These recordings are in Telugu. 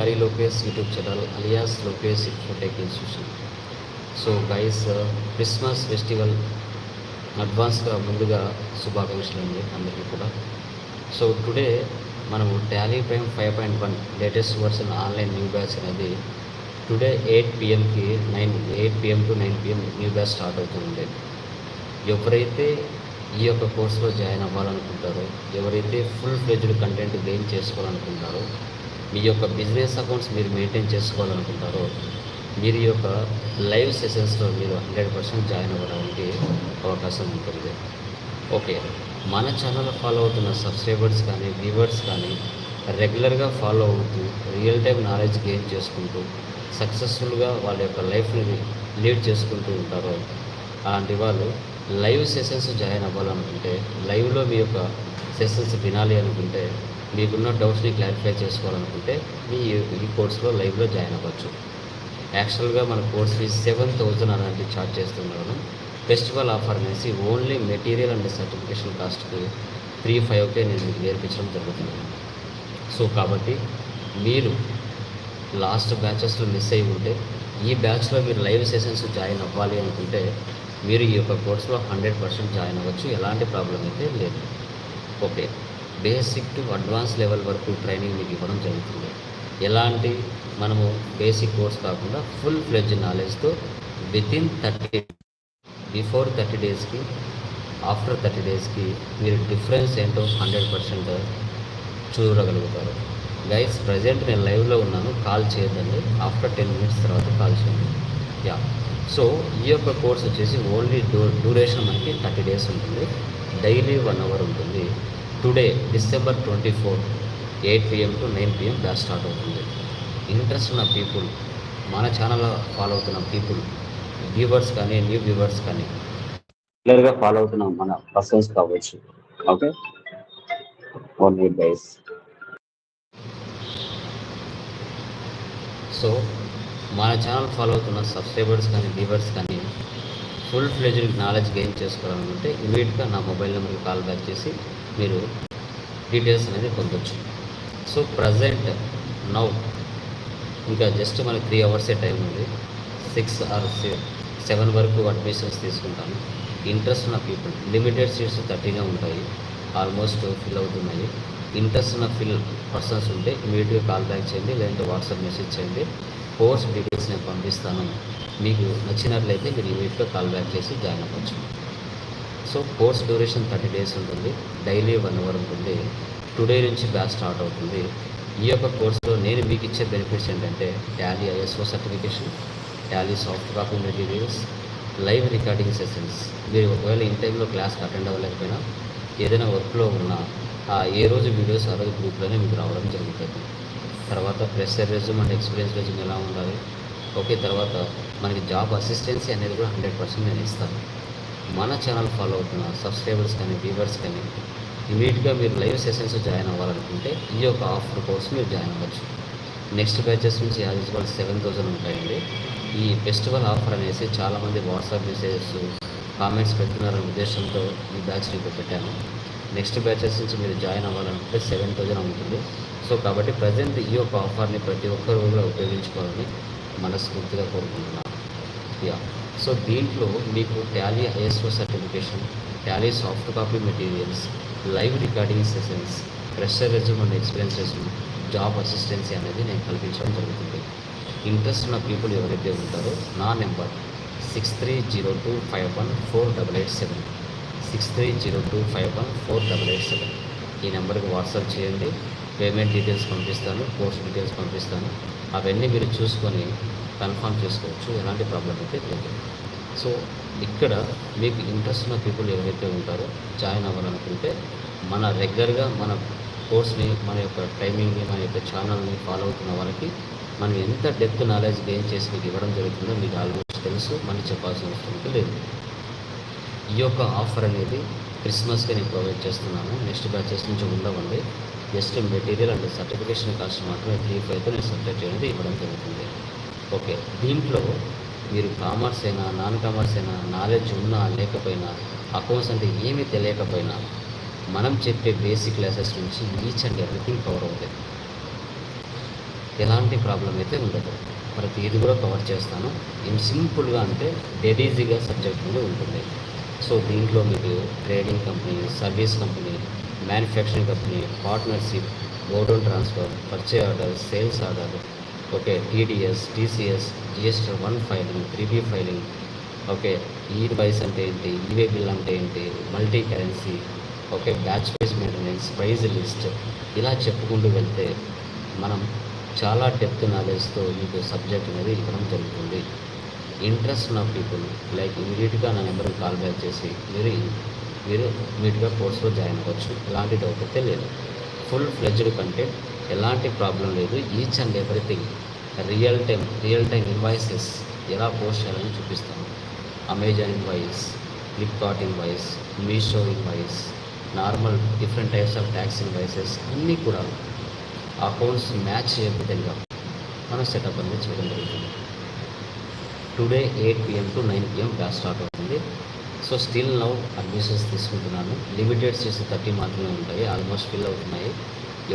Hari Lokesh YouTube channel alias Lokesh Infotech institution so guys Christmas festival అడ్వాన్స్గా ముందుగా శుభాకాంక్షలు అండి అందరికీ కూడా. సో టుడే మనము Tally Prime five point one latest version online new batch అనేది today eight పిఎంకి nine eight PM to nine PM new batch start అవుతుంది ఎవరైతే ఈ యొక్క కోర్సులో జాయిన్ అవ్వాలనుకుంటారో ఎవరైతే ఫుల్ ఫ్లెజ్డ్ కంటెంట్ గెయిన్ చేసుకోవాలనుకుంటారో మీ యొక్క బిజినెస్ అకౌంట్స్ మీరు మెయింటైన్ చేసుకోవాలనుకుంటారో మీరు ఈ యొక్క లైవ్ సెషన్స్లో మీరు హండ్రెడ్ పర్సెంట్ జాయిన్ అవ్వడానికి అవకాశం ఉంటుంది. ఓకే. మన ఛానల్ ఫాలో అవుతున్న సబ్స్క్రైబర్స్ కానీ వ్యూవర్స్ కానీ రెగ్యులర్గా ఫాలో అవుతూ రియల్ టైం నాలెడ్జ్ గెయిన్ చేసుకుంటూ సక్సెస్ఫుల్గా వాళ్ళ యొక్క లైఫ్ని లీడ్ చేసుకుంటూ ఉంటారో అలాంటి వాళ్ళు లైవ్ సెషన్స్ జాయిన్ అవ్వాలనుకుంటే లైవ్లో మీ యొక్క సెషన్స్ వినాలి అనుకుంటే మీకున్న డౌట్స్ని క్లారిఫై చేసుకోవాలనుకుంటే మీ ఈ కోర్సులో లైవ్లో జాయిన్ అవ్వచ్చు. యాక్చువల్గా మన కోర్స్ ఫీజ్ సెవెన్ థౌజండ్ అనేది ఛార్జ్ చేస్తున్నాను. ఫెస్టివల్ ఆఫర్ అనేసి ఓన్లీ మెటీరియల్ అండ్ సర్టిఫికేషన్ కాస్ట్కి త్రీ ఫైవ్కే నేను మీకు నేర్పించడం జరుగుతుంది. సో కాబట్టి మీరు లాస్ట్ బ్యాచెస్లో మిస్ అయి ఉంటే ఈ బ్యాచ్లో మీరు లైవ్ సెషన్స్ జాయిన్ అవ్వాలి అనుకుంటే మీరు ఈ యొక్క కోర్సులో హండ్రెడ్ పర్సెంట్ జాయిన్ అవ్వచ్చు. ఎలాంటి ప్రాబ్లం అయితే లేదు. Okay basic to advance level వరకు ట్రైనింగ్ మీకు ఇవ్వడం జరుగుతుంది. ఎలాంటి మనము బేసిక్ కోర్స్ కాకుండా ఫుల్ ఫ్లెడ్జ్ నాలెడ్జ్తో వితిన్ థర్టీ బిఫోర్ థర్టీ డేస్కి ఆఫ్టర్ థర్టీ డేస్కి మీరు డిఫరెన్స్ ఏంటో హండ్రెడ్ పర్సెంట్ చూడగలుగుతారు. గైస్ ప్రజెంట్ నేను లైవ్లో ఉన్నాను కాల్ చేయొద్దండి. ఆఫ్టర్ టెన్ మినిట్స్ తర్వాత కాల్ చేయండి. యా సో ఈ యొక్క కోర్స్ వచ్చేసి ఓన్లీ డ్యూ డ్యూరేషన్ మనకి థర్టీ డేస్ ఉంటుంది. డైలీ వన్ అవర్ ఉంటుంది. Today December twenty four eight PM to nine PM batch start అవుతుంది. ఇంట్రెస్ట్ ఉన్న పీపుల్ మన ఛానల్లో ఫాలో అవుతున్న పీపుల్ వ్యూవర్స్ కానీ న్యూ వ్యూవర్స్ కానీ రెగ్యులర్గా ఫాలో అవుతున్న మన పర్సన్స్ కావచ్చు. Okay one good days so మన ఛానల్ ఫాలో అవుతున్న సబ్స్క్రైబర్స్ కానీ వ్యూవర్స్ కానీ ఫుల్ ఫ్లెజ్డ్ నాలెడ్జ్ గెయిన్ చేసుకోవాలనుకుంటే ఇమీడియట్గా నా మొబైల్ నెంబర్కి కాల్ బ్యాక్ చేసి మీరు డీటెయిల్స్ అనేది పొందొచ్చు. సో ప్రజెంట్ నౌ ఇంకా జస్ట్ మనకి త్రీ అవర్సే టైం ఉంది. సిక్స్ ఆర్ సెవెన్ వరకు అడ్మిషన్స్ తీసుకుంటాను. ఇంట్రెస్ట్ ఉన్న పీపుల్ లిమిటెడ్ సీట్స్ థర్టీనే ఉంటాయి. ఆల్మోస్ట్ ఫిల్ అవుతున్నాయి. ఇంట్రెస్ట్ ఉన్న ఫిల్ పర్సన్స్ ఉంటే ఇమీడియట్గా కాల్ బ్యాక్ చేయండి లేదంటే వాట్సాప్ మెసేజ్ చేయండి. కోర్స్ డీటెయిల్స్ నేను పంపిస్తాను. మీకు నచ్చినట్లయితే మీరు ఇమీడియట్గా కాల్ బ్యాక్ చేసి జాయిన్ అవ్వచ్చు. So course duration thirty days ఉంటుంది. డైలీ వన్ అవర్ ఉంటుంది. టుడే నుంచి బ్యాచ్ స్టార్ట్ అవుతుంది. ఈ యొక్క కోర్సులో నేను మీకు ఇచ్చే బెనిఫిట్స్ ఏంటంటే Tally ISO certification Tally soft copy materials live recording sessions. మీరు ఒకవేళ ఇన్ టైంలో క్లాస్కి అటెండ్ అవ్వలేకపోయినా ఏదైనా వర్క్లో ఉన్నా ఆ ఏ రోజు వీడియోస్ ఆ రోజు గ్రూప్లోనే మీకు రావడం జరుగుతుంది. తర్వాత fresher resume and experience resume ఎలా ఉండాలి? ఓకే తర్వాత మనకి జాబ్ అసిస్టెన్సీ అనేది కూడా హండ్రెడ్ పర్సెంట్ నేను ఇస్తాను. మన ఛానల్ ఫాలో అవుతున్న సబ్స్క్రైబర్స్ కానీ వ్యూవర్స్ కానీ ఇమీడియట్గా మీరు లైవ్ సెషన్స్ జాయిన్ అవ్వాలనుకుంటే ఈ యొక్క ఆఫర్ కోసం మీరు జాయిన్ అవ్వచ్చు. నెక్స్ట్ బ్యాచెస్ నుంచి యాజ్ యూజువల్ సెవెన్ థౌసండ్ ఉంటాయండి. ఈ ఫెస్టివల్ ఆఫర్ అనేసి చాలామంది వాట్సాప్ మెసేజెస్ కామెంట్స్ పెడుతున్నారనే ఉద్దేశంతో ఈ బ్యాచ్ మీకు పెట్టాను. నెక్స్ట్ బ్యాచెస్ నుంచి మీరు జాయిన్ అవ్వాలనుకుంటే సెవెన్ థౌజండ్ ఉంటుంది. సో కాబట్టి ప్రజెంట్ ఈ యొక్క ఆఫర్ని ప్రతి ఒక్కరు కూడా ఉపయోగించుకోవాలని మనస్ఫూర్తిగా కోరుకుంటున్నాను. యా సో దీంట్లో మీకు Tally ISO certification Tally soft copy materials live recording sessions fresher resume and experience resume job assistance అనేది నేను కల్పించడం జరుగుతుంది. ఇంట్రెస్ట్ ఉన్న పీపుల్ ఎవరైతే ఉంటారో నా number six three zero two five one four double eight seven six three zero two five one four double eight seven ఈ నెంబర్కి వాట్సాప్ చేయండి పేమెంట్ డీటెయిల్స్ పంపిస్తాను కోర్స్ డీటెయిల్స్ పంపిస్తాను. అవన్నీ మీరు చూసుకొని కన్ఫర్మ్ చేసుకోవచ్చు ఎలాంటి ప్రాబ్లం అయితే లేదు. సో ఇక్కడ మీకు ఇంట్రెస్ట్ ఉన్న పీపుల్ ఎవరైతే ఉంటారో జాయిన్ అవ్వాలనుకుంటే మన రెగ్యులర్గా మన కోర్స్ని మన యొక్క టైమింగ్ని మన యొక్క ఛానల్ని ఫాలో అవుతున్న వాళ్ళకి మనం ఎంత డెప్త్ నాలెడ్జ్ గెయిన్ చేసి మీకు ఇవ్వడం జరుగుతుందో మీకు ఆల్మోస్ట్ తెలుసు మళ్ళీ చెప్పాల్సిన అవసరం లేదు. ఈ యొక్క ఆఫర్ అనేది క్రిస్మస్కి నేను ప్రొవైడ్ చేస్తున్నాను. నెక్స్ట్ బ్యాచెస్ నుంచి ఉండవండి. Just material and certification cost మాత్రమే ఫ్రీ ఫైవ్ నేను సబ్జెక్ట్ అనేది ఇవ్వడం జరుగుతుంది. ఓకే. దీంట్లో మీరు కామర్స్ అయినా నాన్ కామర్స్ అయినా నాలెడ్జ్ ఉన్నా లేకపోయినా అకౌంట్స్ అంటే ఏమీ తెలియకపోయినా మనం చెప్పే బేసిక్ క్లాసెస్ నుంచి ఈచ్ అండ్ ఎవ్రీథింగ్ కవర్ అవుతుంది ఎలాంటి ప్రాబ్లం అయితే ఉండదు. ప్రతి ఇది కూడా కవర్ చేస్తాను. ఏం సింపుల్గా అంటే డెడ్ ఈజీగా సబ్జెక్ట్ మీద ఉంటుంది. సో దీంట్లో మీకు trading company service company manufacturing company partnership godown transfer purchase order sales order okay TDS TCS GST one filing three B filing okay e e ways అంటే ఏంటి? E ఈవే బిల్ అంటే ఏంటి? Multi currency okay batch wise maintenance price list ఇలా చెప్పుకుంటూ వెళ్తే మనం చాలా డెప్త్ నాలెడ్జ్తో మీకు సబ్జెక్ట్ అనేది ఇవ్వడం జరుగుతుంది. ఇంట్రెస్ట్ ఉన్న పీపుల్ లైక్ ఇమీడియట్గా నా నెంబర్కి కాల్ బ్యాక్ చేసి మీరు మీరు ఇమీడియట్గా కోర్సులో జాయిన్ అవ్వచ్చు. ఎలాంటి డౌట్ అయితే లేదు. ఫుల్ ఫ్లెజ్డ్ కంటెంట్ ఎలాంటి ప్రాబ్లం లేదు. Each and everything real time real time invoices ఎలా పోస్ట్ చేయాలని చూపిస్తాను. Amazon invoice Flipkart invoice Meesho invoice normal different types of tax invoices అన్నీ కూడా అకౌంట్స్ మ్యాచ్ అయ్యే విధంగా మనం సెటప్ అనేది చేయడం జరుగుతుంది. Today eight PM to nine PM batch start అవుతుంది. సో స్టిల్ నౌ అడ్మిషన్స్ తీసుకుంటున్నాను. లిమిటెడ్ సీట్స్ థర్టీ మాత్రమే ఉంటాయి. ఆల్మోస్ట్ ఫిల్ అవుతున్నాయి.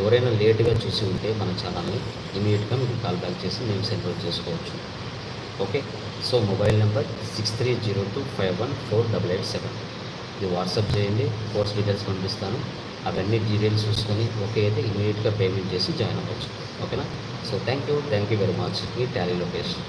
ఎవరైనా లేట్గా చూసి ఉంటే మన ఛానల్ని ఇమీడియట్గా మీకు కాల్ బ్యాక్ చేసి మేము సెండ్ చేసుకోవచ్చు. Okay? So mobile number six three zero two five one four double eight seven ఇది వాట్సాప్ చేయండి కోర్స్ డీటెయిల్స్ పంపిస్తాను. అవన్నీ డీటెయిల్స్ చూసుకొని ఓకే అయితే ఇమీడియట్గా పేమెంట్ చేసి జాయిన్ అవ్వచ్చు. ఓకేనా? So thank you thank you very much. Me tally location